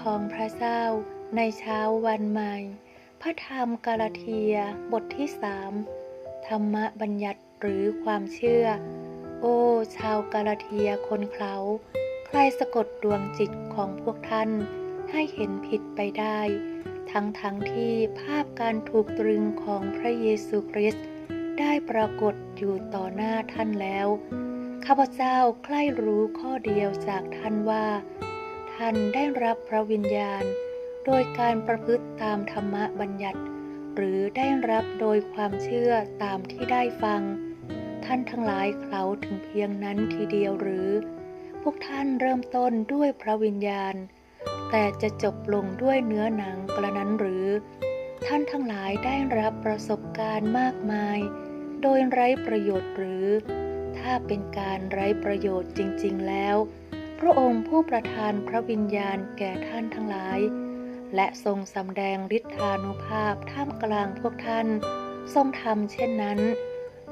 ของพระเจ้าในเช้าวันใหม่ พระธรรมกาลาเทียบทที่สามธรรมบัญญัติหรือความเชื่อ โอ้ ชาวกาลาเทียคนเขาใครสะกดดวงจิตของพวกท่าน ให้เห็นผิดไปได้ ทั้งทั้งที่ภาพการถูกตรึงของพระเยซูคริสต์ได้ปรากฏอยู่ต่อหน้าท่านแล้ว ข้าพเจ้าใคร่รู้ข้อเดียวจากท่านว่า ท่านได้รับพระวิญญาณ โดยการประพฤติตามธรรมบัญญัติ หรือได้รับโดยความเชื่อตามที่ได้ฟัง ท่านทั้งหลายเขาถึงเพียงนั้นทีเดียวหรือ พวกท่านเริ่มต้นด้วยพระวิญญาณ แต่จะจบลงด้วยเนื้อหนังกระนั้นหรือ ท่านทั้งหลายได้รับประสบการณ์มากมาย โดยไร้ประโยชน์หรือ ถ้าเป็นการไร้ประโยชน์จริง ๆ แล้ว พระองค์ผู้ประทานพระวิญญาณแก่ท่านทั้งหลาย และทรงสำแดงฤทธานุภาพท่ามกลางพวกท่าน ทรงทำเช่นนั้น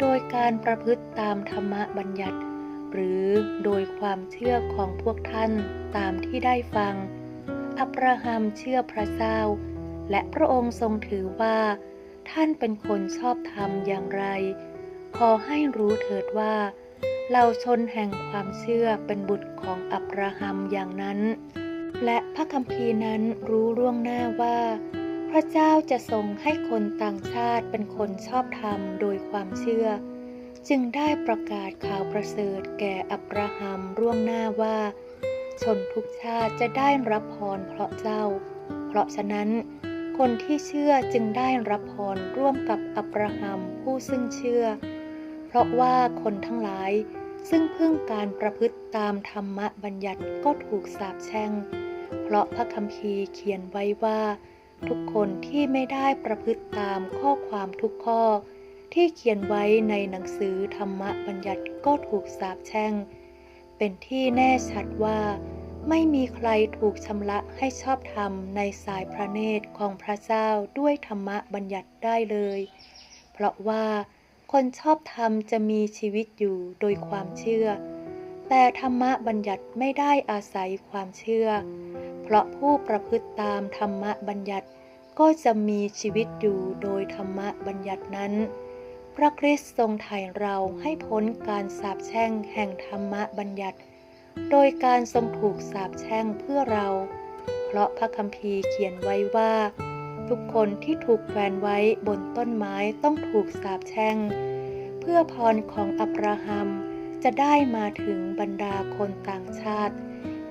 โดยการประพฤติตามธรรมบัญญัติ หรือโดยความเชื่อของพวกท่านตามที่ได้ฟัง อับราฮัมเชื่อพระเจ้า และพระองค์ทรงถือว่า ท่านเป็นคนชอบธรรมอย่างไร ขอให้รู้เถิดว่า เราชนแห่งความเชื่อเป็นบุตรของอับราฮัมอย่างนั้น และพระคัมภีร์นั้นรู้ล่วงหน้าว่า พระเจ้าจะทรงให้คนต่างชาติเป็นคนชอบธรรมโดยความเชื่อ จึงได้ประกาศข่าวประเสริฐแก่อับราฮัมล่วงหน้าว่า ชนทุกชาติจะได้รับพรเพราะเจ้า เพราะฉะนั้นคนที่เชื่อจึงได้รับพรร่วมกับอับราฮัมผู้ซึ่งเชื่อ เพราะว่าคนทั้งหลาย ซึ่งพึ่งการประพฤติตามธรรมบัญญัติก็ถูกสาปแช่ง เพราะพระคัมภีร์เขียนไว้ว่า ทุกคนที่ไม่ได้ประพฤติตามข้อความทุกข้อ ที่เขียนไว้ในหนังสือธรรมบัญญัติก็ถูกสาปแช่ง เป็นที่แน่ชัดว่า ไม่มีใครถูกชำระให้ชอบธรรมในสายพระเนตรของพระเจ้าด้วยธรรมบัญญัติได้เลย เพราะว่า คนชอบธรรมจะมีชีวิตอยู่โดยความเชื่อ แต่ธรรมะบัญญัติไม่ได้อาศัยความเชื่อ เพราะผู้ประพฤติตามธรรมะบัญญัติก็จะมีชีวิตอยู่โดยธรรมะบัญญัตินั้น พระคริสต์ทรงไถ่เราให้พ้นการสาปแช่งแห่งธรรมะบัญญัติ โดยการทรงถูกสาปแช่งเพื่อเรา เพราะพระคัมภีร์เขียนไว้ว่า ทุกคนที่ถูกแขวนไว้บนต้นไม้ต้องถูกสาปแช่ง เพื่อพรของอับราฮัมจะได้มาถึงบรรดาคนต่างชาติ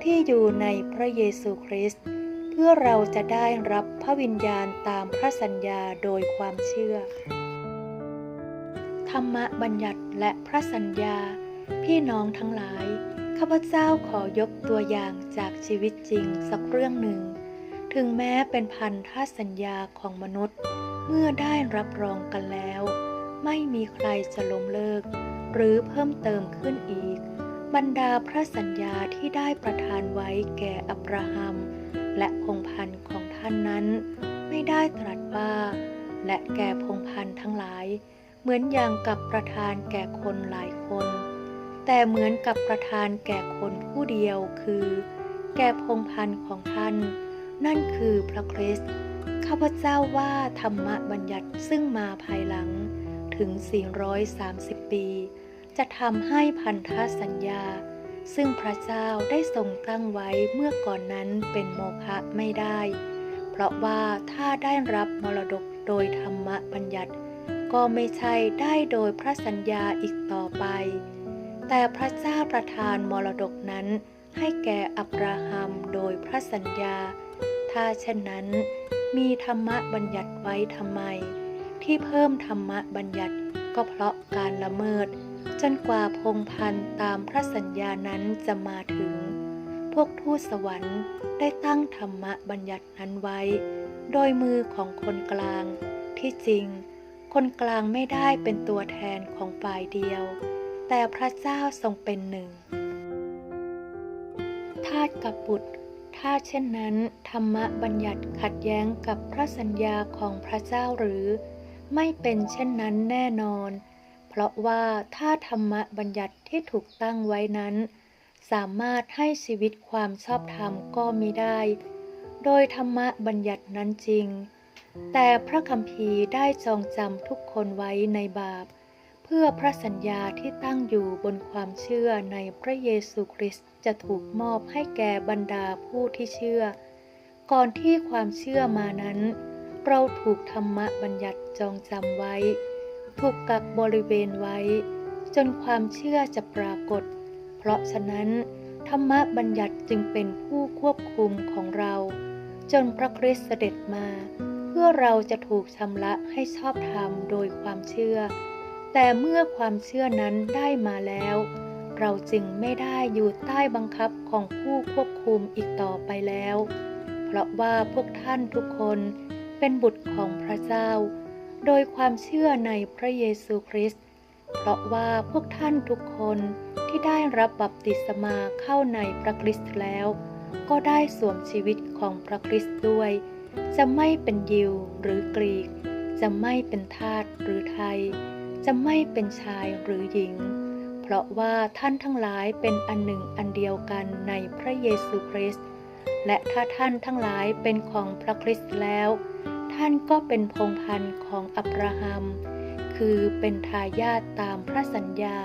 ที่อยู่ในพระเยซูคริสต์เพื่อเราจะได้รับพระวิญญาณตามพระสัญญาโดยความเชื่อ ธรรมบัญญัติและพระสัญญา พี่น้องทั้งหลาย ข้าพเจ้าขอยกตัวอย่างจากชีวิตจริงสักเรื่องหนึ่ง ถึงแม้เป็นพันธสัญญาของมนุษย์ เมื่อได้รับรองกันแล้ว ไม่มีใครจะล้มเลิก หรือเพิ่มเติมขึ้นอีก บรรดาพระสัญญาที่ได้ประทานไว้แก่อับราฮัม และพงพันธ์ของท่านนั้น ไม่ได้ตรัสว่า และแก่พงพันธ์ทั้งหลาย เหมือนอย่างกับประทานแก่คนหลายคน แต่เหมือนกับประทานแก่คนผู้เดียวคือ แก่พงพันธ์ของท่าน นั่นคือพระคริสต์ข้าพเจ้าว่าธรรมบัญญัติซึ่งมาภายหลังถึง 430 ปี จะทำให้พันธสัญญา ซึ่งพระเจ้าได้ทรงตั้งไว้เมื่อก่อนนั้นเป็นโมฆะไม่ได้ เพราะว่าถ้าได้รับมรดกโดยธรรมบัญญัติ ก็ไม่ใช่ได้โดยพระสัญญาอีกต่อไป แต่พระเจ้าประทานมรดกนั้นให้แก่อับราฮัมโดยพระสัญญา ถ้าเช่นนั้น มีธรรมะบัญญัติไว้ทำไม ที่เพิ่มธรรมะบัญญัติก็เพราะการละเมิด จนกว่าพงพันตามพระสัญญานั้นจะมาถึง พวกทูตสวรรค์ได้ตั้งธรรมะบัญญัตินั้นไว้ โดยมือของคนกลาง ที่จริง คนกลางไม่ได้เป็นตัวแทนของฝ่ายเดียว แต่พระเจ้าทรงเป็นหนึ่งทาสกับบุตร ถ้าเช่นนั้น ธรรมบัญญัติขัดแย้งกับพระสัญญาของพระเจ้าหรือ ไม่เป็นเช่นนั้นแน่นอน เพราะว่าถ้าธรรมบัญญัติที่ถูกตั้งไว้นั้น สามารถให้ชีวิตความชอบธรรมก็มิได้ โดยธรรมบัญญัตินั้นจริง แต่พระคัมภีร์ได้จองจำทุกคนไว้ในบาป เพื่อพระสัญญาที่ตั้งอยู่บนความเชื่อในพระเยซูคริสต์จะถูกมอบให้แก่บรรดาผู้ที่เชื่อ ก่อนที่ความเชื่อมานั้น เราถูกธรรมบัญญัติจองจำไว้ ถูกกักบริเวณไว้ จนความเชื่อจะปรากฏ เพราะฉะนั้น ธรรมบัญญัติจึงเป็นผู้ควบคุมของเรา จนพระคริสต์เสด็จมา เพื่อเราจะถูกชำระให้ชอบธรรมโดยความเชื่อ แต่เมื่อความเชื่อนั้นได้มาแล้ว เราจึงไม่ได้อยู่ใต้บังคับของผู้ควบคุมอีกต่อไปแล้ว เพราะว่าพวกท่านทุกคนเป็นบุตรของพระเจ้า โดยความเชื่อในพระเยซูคริสต์ เพราะว่าพวกท่านทุกคนที่ได้รับบัพติศมาเข้าในพระคริสต์แล้ว ก็ได้สวมชีวิตของพระคริสต์ด้วย จะไม่เป็นยิวหรือกรีก จะไม่เป็นทาสหรือไทย จะไม่เป็นชายหรือหญิง เพราะว่าท่านทั้งหลายเป็นอันหนึ่งอันเดียวกันในพระเยซูคริสต์และถ้าท่านทั้งหลายเป็นของพระคริสต์แล้ว ท่านก็เป็นพงพันธุ์ของอับราฮัม คือเป็นทายาทตามพระสัญญา